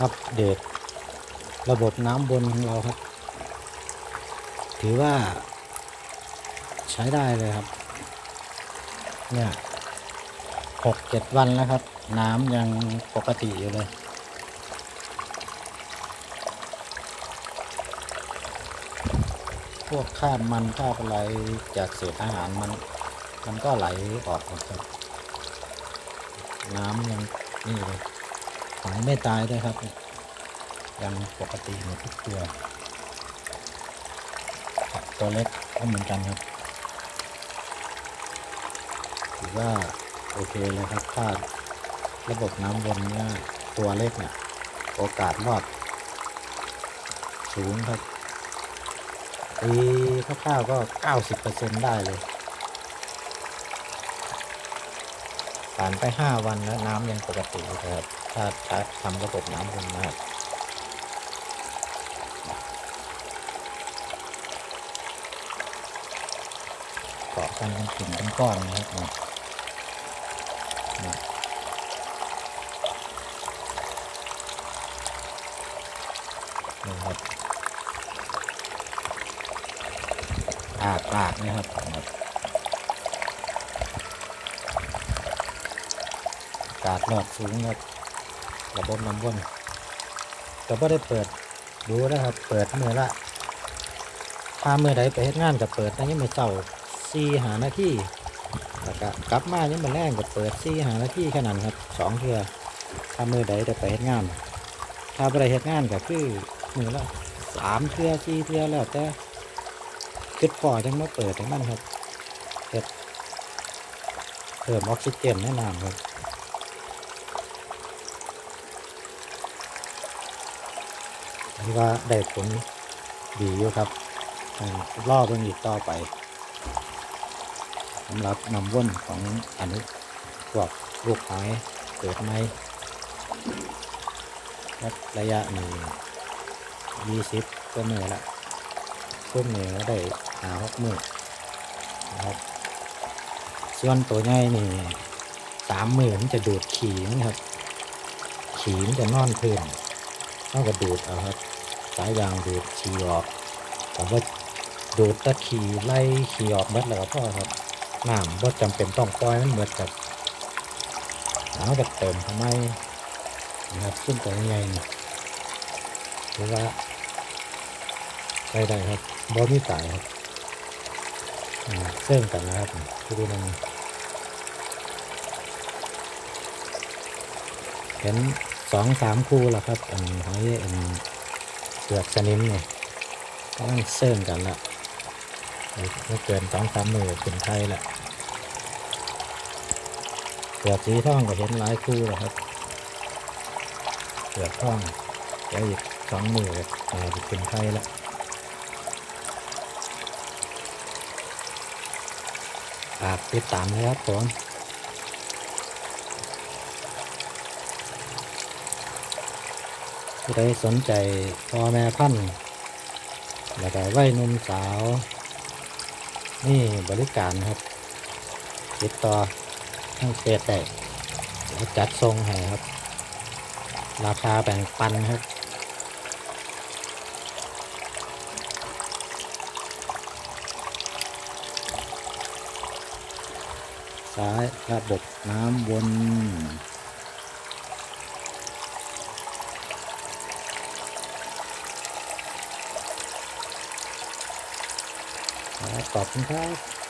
อัปเดต ระบบน้ำบนของเราครับ ถือว่า ใช้ได้เลยครับ เนี่ยหกเจ็ดวันแล้วครับ น้ำยังปกติอยู่เลยพวกคราบมันคราบอะไรจากเศษอาหารมัน มันก็ไหลออกหมดครับ น้ำยังนี่เลย หอยไม่ตายด้วยครับ ยังปกติหมดทุกตัว ตัวเล็กก็เหมือนกันครับถือว่าโอเคเลยครับถ้าระบบน้ำวนเนี่ยตัวเล็กเนี่ยโอกาสรอดสูงครับตีคร่าวๆก็ 90%ได้เลย ผ่านไป5วันแล้วน้ำยังปกติครับถ้าถ้าทำระบบน้ำวนนะครับเกาะกันเป็นกลุ่มเป็นก้อนนะครับนี่ครับอาดปากนะครับเนี่ยอา กาศรอดสูงครับระบบน้ำวนแต่ก็ได้เปิดดูนะครับ เปิดเมื่อละถ้าเมื่อใดไปเฮ็ดงานก็เปิดนะยังไม่เศร้าสี่หานาทีแล้วก็กลับมายังมาแรงก็เปิดสี่หานาทีแค่นั้นครับสองเทือถ้าเมื่อใดได้ไปเฮ็ดงาน ถ้าไปไเฮ็ดงานก็คือมือละสามเทือสี่เทือแล้วแต่คิดพอจังมาเปิดจังนั้นครับเฮ็ดเพิ่มออกซิเจนแนะนำครับ ถือว่าได้ผลดีอยู่ครับอ่ารอบมันอีกต่อไปสำหรับนำว่นของอนุพวกลูกหอยเกิดไหมระยะนี้ยี่สิบก็มือละต้นเหนือได้หาหกมือนะครับส่วนตัวใหญ่นี่สามมือมันจะดูดขี่นะครับ ขี่มันจะนอนพื้นเท่ากับดูดเอาครับ สายยางดูดขี่ออกผมว่าดูดตะขี่ไล่ขี่ออกเบิดแล้วก็พ่อครับน้ำว่าจำเป็นต้องปล่อยมันเบิดกับน้ำก็เติมทำไมนะครับขึ้นตัวใหญ่ๆนี่หรือว่าใช้ได้ครับบอมีสายครับเสื่อมกันนะครับดูมันเห็นสองสามคู่แล้วครับอันหอยอัน เปลือกสนิมเนี่ยกำลังเสื่อมกันละไม่เกินสองสามมือเป็นไทยละเปลือกสีทองก็เห็นหลายคู่แล้วครับเปลือกทองแล้วอีกสองมือก็จะเป็นไทยละฝากติดตามเลยครับผม ผู้ใดสนใจพ่อแม่พันธุ์แล้วก็วัยหนุ่มสาว นี่บริการครับ ติดต่อทางเฟซได้เดี๋ยวจัดทรงให้ครับ ราคาแบ่งปันครับสายระบบน้ำวนครับ ขอบคุณครับ